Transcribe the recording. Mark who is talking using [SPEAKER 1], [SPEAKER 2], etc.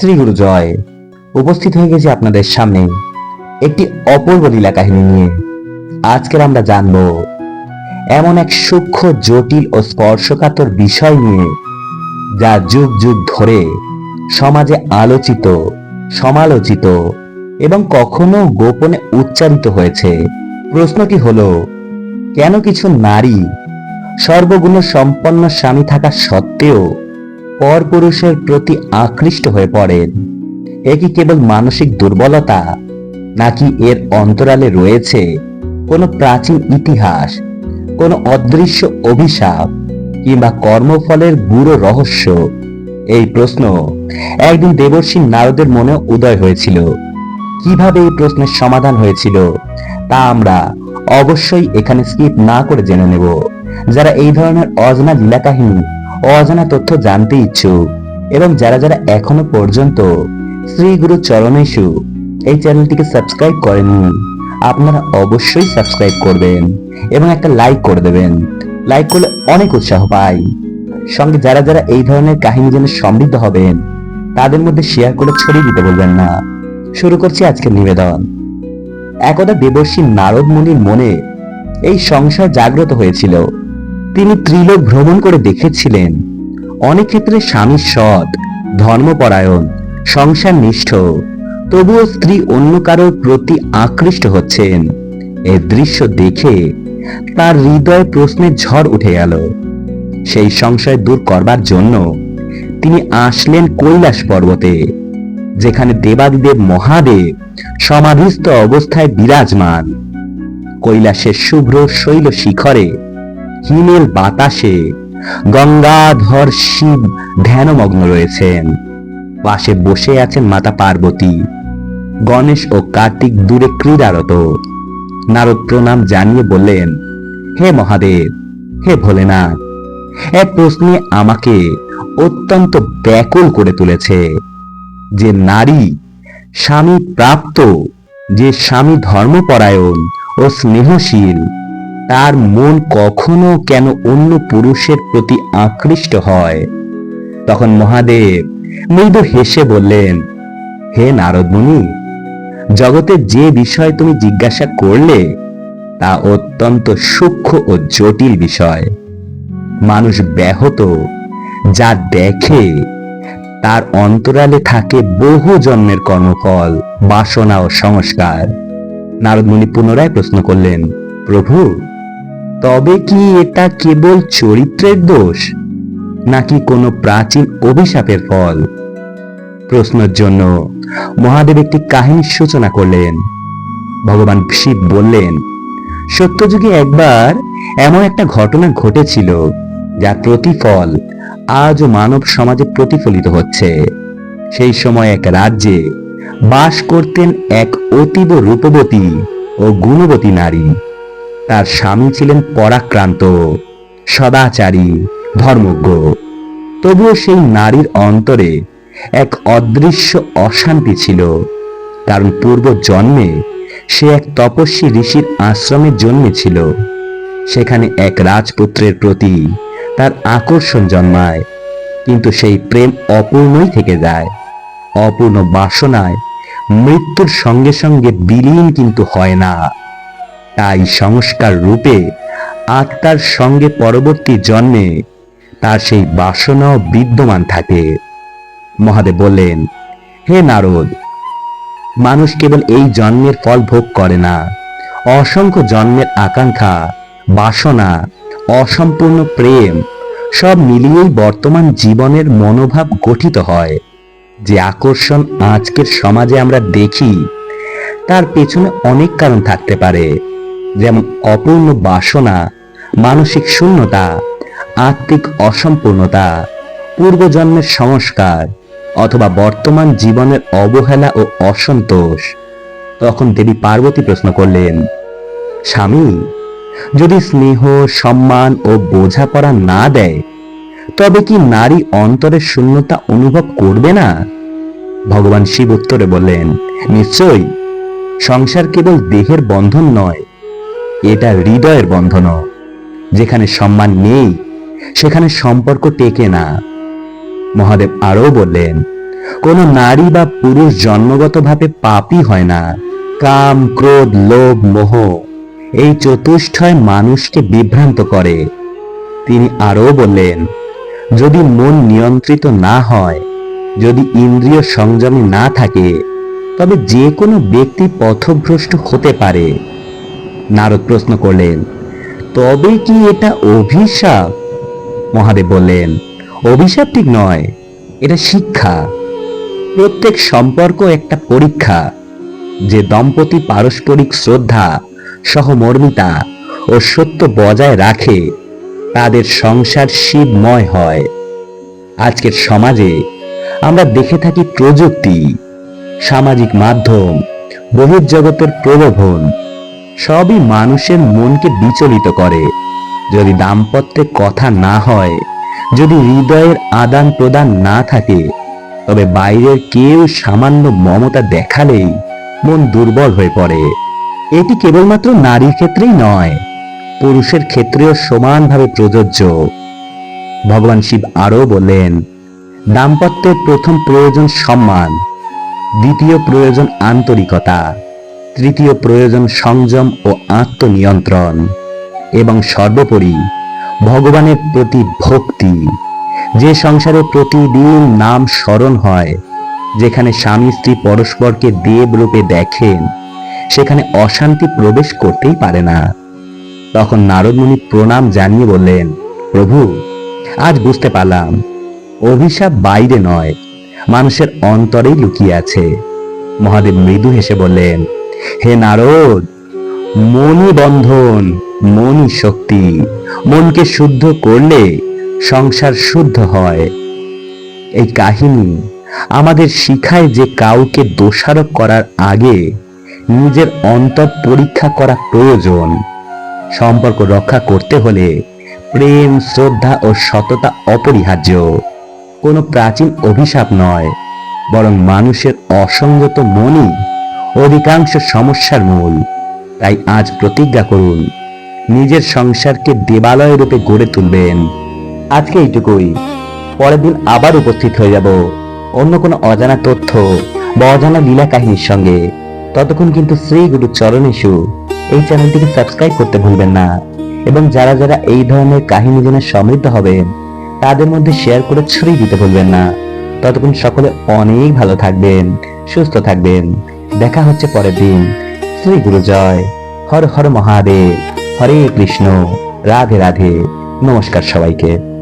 [SPEAKER 1] শ্রী গুরু জয়। উপস্থিত হয়ে গেছি আপনাদের সামনে একটি অপূর্ব লীলা কাহিনী নিয়ে। আজকের আমরা জানব এমন এক সূক্ষ্ম, জটিল ও স্পর্শকাতর বিষয় নিয়ে যা যুগ যুগ ধরে সমাজে আলোচিত, সমালোচিত এবং কখনো গোপনে উচ্চারিত হয়েছে। প্রশ্নটি হলো, কেন কিছু নারী সর্বগুণ সম্পন্ন স্বামী থাকা সত্ত্বেও পরপুরুষের প্রতি আকৃষ্ট হয়ে পড়েন এ কি কেবল মানসিক দুর্বলতা, নাকি এর অন্তরালে রয়েছে কোনো প্রাচীন ইতিহাস, কোনো অদৃশ্য অভিশাপ, কিংবা কর্মফলের গুরু রহস্য? এই প্রশ্ন একদিন দেবর্ষী নারদের মনে উদয় হয়েছিল। কীভাবে এই প্রশ্নের সমাধান হয়েছিল, তা আমরা অবশ্যই এখানে স্কিপ না করে জেনে নেব। যারা এই ধরনের অজানা লীলা কাহিনী অজানা তথ্য জানতে ইচ্ছুক এবং যারা যারা এখনও পর্যন্ত শ্রী গুরু চরণেশু এই চ্যানেলটিকে সাবস্ক্রাইব করেননি আপনারা অবশ্যই সাবস্ক্রাইব করবেন এবং একটা লাইক করে দেবেন। লাইক করলে অনেক উৎসাহ পাই। সঙ্গে যারা যারা এই ধরনের কাহিনী জেনে সমৃদ্ধ হবেন, তাদের মধ্যে শেয়ার করে ছড়িয়ে দিতে বলবেন না। শুরু করছি আজকের নিবেদন। একদা দেবর্ষী নারদ মুনির মনে এই সংসার জাগ্রত হয়েছিল। তিনি ত্রিলোক ভ্রমণ করে দেখেছিলেন। অনেক ক্ষেত্রে স্বামী সৎ, ধর্মপরায়ণ সংসার নিষ্ঠ তবুও স্ত্রী অন্য কারোর প্রতি আকৃষ্ট হচ্ছেন। এই দৃশ্য দেখে তার হৃদয় প্রশ্নের ঝড় উঠে গেল সেই সংশয় দূর করবার জন্য তিনি আসলেন কৈলাস পর্বতে, যেখানে দেবাদিদেব মহাদেব সমাধিস্থ অবস্থায় বিরাজমান। কৈলাসের শুভ্র শৈল শিখরে হিমেল বাতাসে গঙ্গাধর শিব ধ্যানমগ্ন রয়েছেন। পাশে বসে আছেন মাতা পার্বতী, গণেশ ও কার্তিক দূরে ক্রীড়ারত। নারদ প্রণাম জানিয়ে বললেন, হে মহাদেব, হে ভোলেনাথ এক প্রশ্নে আমাকে অত্যন্ত ব্যাকুল করে তুলেছে যে নারী স্বামী প্রাপ্ত, যে স্বামী ধর্মপরায়ণ ও স্নেহশীল তার মন কখনো কেন অন্য পুরুষের প্রতি আকৃষ্ট হয়? তখন মহাদেব মৃদু হেসে বললেন, হে নারদমুনি জগতে যে বিষয় তুমি জিজ্ঞাসা করলে, তা অত্যন্ত সূক্ষ্ম ও জটিল বিষয়। মানুষ ব্যাহত, যা দেখে, তার অন্তরালে থাকে বহু জন্মের কর্মফল, বাসনা ও সংস্কার। নারদমুনি পুনরায় প্রশ্ন করলেন, প্রভু তবে কি এটা কেবল চরিত্রের দোষ, নাকি কোনো প্রাচীন অভিশাপের ফল? প্রশ্নের জন্য মহাদেব একটি কাহিনীর সূচনা করলেন। ভগবান শিব বললেন, সত্যযুগে একবার এমন একটা ঘটনা ঘটেছিল যার প্রতিফল আজও মানব সমাজে প্রতিফলিত হচ্ছে। সেই সময় এক রাজ্যে বাস করতেন এক অতীব রূপবতী ও গুণবতী নারী। তার স্বামী ছিলেন পরাক্রান্ত, সদাচারী, ধর্মজ্ঞ। তবুও সেই নারীর অন্তরে এক অদৃশ্য অশান্তি ছিল, কারণ পূর্ব জন্মে সে এক তপস্বী ঋষির আশ্রমে জন্মেছিল। সেখানে এক রাজপুত্রের প্রতি তার আকর্ষণ জন্মায়, কিন্তু সেই প্রেম অপূর্ণই থেকে যায়। অপূর্ণ বাসনায় মৃত্যুর সঙ্গে সঙ্গে বিলীন কিন্তু হয় না। তাই সংস্কার রূপে আত্মার সঙ্গে পরবর্তী জন্মে তার সেই বাসনাও বিদ্যমান থাকে। মহাদেব বললেন, হে নারদ, মানুষ কেবল এই জন্মের ফল ভোগ করে না। অসংখ্য জন্মের আকাঙ্ক্ষা, বাসনা, অসম্পূর্ণ প্রেম সব মিলিয়েই বর্তমান জীবনের মনোভাব গঠিত হয়। যে আকর্ষণ আজকের সমাজে আমরা দেখি, তার পেছনে অনেক কারণ থাকতে পারে। যেমন অপূর্ণ বাসনা, মানসিক শূন্যতা, আত্মিক অসম্পূর্ণতা, পূর্বজন্মের সংস্কার অথবা বর্তমান জীবনের অবহেলা ও অসন্তোষ। তখন দেবী পার্বতী প্রশ্ন করলেন, স্বামী, যদি স্নেহ, সম্মান ও বোঝাপড়া না দেয়, তবে কি নারী অন্তরের শূন্যতা অনুভব করবে না? ভগবান শিব উত্তরে বললেন, নিশ্চয়ই। সংসার কেবল দেহের বন্ধন নয় এটা হৃদয়ের বন্ধনও যেখানে সম্মান নেই, সেখানে সম্পর্ক টেকে না। মহাদেব আরও বললেন, কোনো নারী বা পুরুষ জন্মগতভাবে পাপী হয় না। কাম, ক্রোধ, লোভ, মোহ, এই চতুষ্টয় মানুষকে বিভ্রান্ত করে। তিনি আরও বললেন, যদি মন নিয়ন্ত্রিত না হয়, যদি ইন্দ্রিয় সংযমে না থাকে, তবে যে কোনো ব্যক্তি পথভ্রষ্ট হতে পারে। নারদ প্রশ্ন করলেন, তবে কি এটা অভিশাপ? মহাদেব বললেন, অভিশাপ ঠিক নয়, এটা শিক্ষা। প্রত্যেক সম্পর্ক একটা পরীক্ষা, যে দম্পতি পারস্পরিক শ্রদ্ধা সহমর্মিতা ও সত্য বজায় রাখে, তাদের সংসার শিবময় হয়। আজকের সমাজে আমরা দেখে থাকি প্রযুক্তি, সামাজিক মাধ্যম, বহির্জগতের প্রলোভন সবই মানুষের মনকে বিচলিত করে। যদি দাম্পত্যে কথা না হয়, যদি হৃদয়ের আদান প্রদান না থাকে, তবে বাইরের কেউ সামান্য মমতা দেখালেই মন দুর্বল হয়ে পড়ে। এটি কেবলমাত্র নারীর ক্ষেত্রেই নয়, পুরুষের ক্ষেত্রেও সমানভাবে প্রযোজ্য। ভগবান শিব আরও বললেন, দাম্পত্যের প্রথম প্রয়োজন সম্মান, দ্বিতীয় প্রয়োজন আন্তরিকতা। তৃতীয় প্রয়োজন সংযম ও আত্মনিয়ন্ত্রণ। এবং সর্বোপরি ভগবানের প্রতি ভক্তি। যে সংসারে প্রতিদিন নাম স্মরণ হয়, যেখানে স্বামী স্ত্রী পরস্পরকে দেব রূপে দেখেন, সেখানে অশান্তি প্রবেশ করতেই পারে না। তখন নারদমুনি প্রণাম জানিয়ে বললেন, প্রভু, আজ বুঝতে পারলাম, অভিশাপ বাইরে নয়, মানুষের অন্তরেই লুকিয়ে আছে। মহাদেব মৃদু হেসে বললেন হে নারদ মনি বন্ধন মনি শক্তি। মনকে শুদ্ধ করলে সংসার শুদ্ধ হয়। এই কাহিনী আমাদের শিখায় যে কাউকে দোষারোপ করার আগে নিজের অন্তর পরীক্ষা করা প্রয়োজন। সম্পর্ক রক্ষা করতে হলে প্রেম, শ্রদ্ধা ও সততা অপরিহার্য। কোনো প্রাচীন অভিশাপ নয়, বরং মানুষের অসঙ্গত মনই অধিকাংশ সমস্যার মূল। তাই আজ প্রতিজ্ঞা করুন, নিজের সংসারকে দেবালয় রূপে গড়ে তুলবেন। আজকে এইটুকুই। পরের দিন আবার উপস্থিত হয়ে যাব। অন্য কোনো অজানা তথ্য বা অজানা লীলা কাহিনীর সঙ্গে। ততক্ষণ কিন্তু শ্রী গুরু চরণেশু এই চ্যানেলটিকে সাবস্ক্রাইব করতে ভুলবেন না। এবং যারা যারা এই ধরনের কাহিনী জেনে সমৃদ্ধ হবেন, তাদের মধ্যে শেয়ার করে ছড়িয়ে দিতে ভুলবেন না। ততক্ষণ সকলে অনেক ভালো থাকবেন, সুস্থ থাকবেন। দেখা হচ্ছে পরের দিন। শ্রী গুরু জয়। হর হর মহাদেব। হরে কৃষ্ণ। রাধে রাধে। নমস্কার সবাইকে।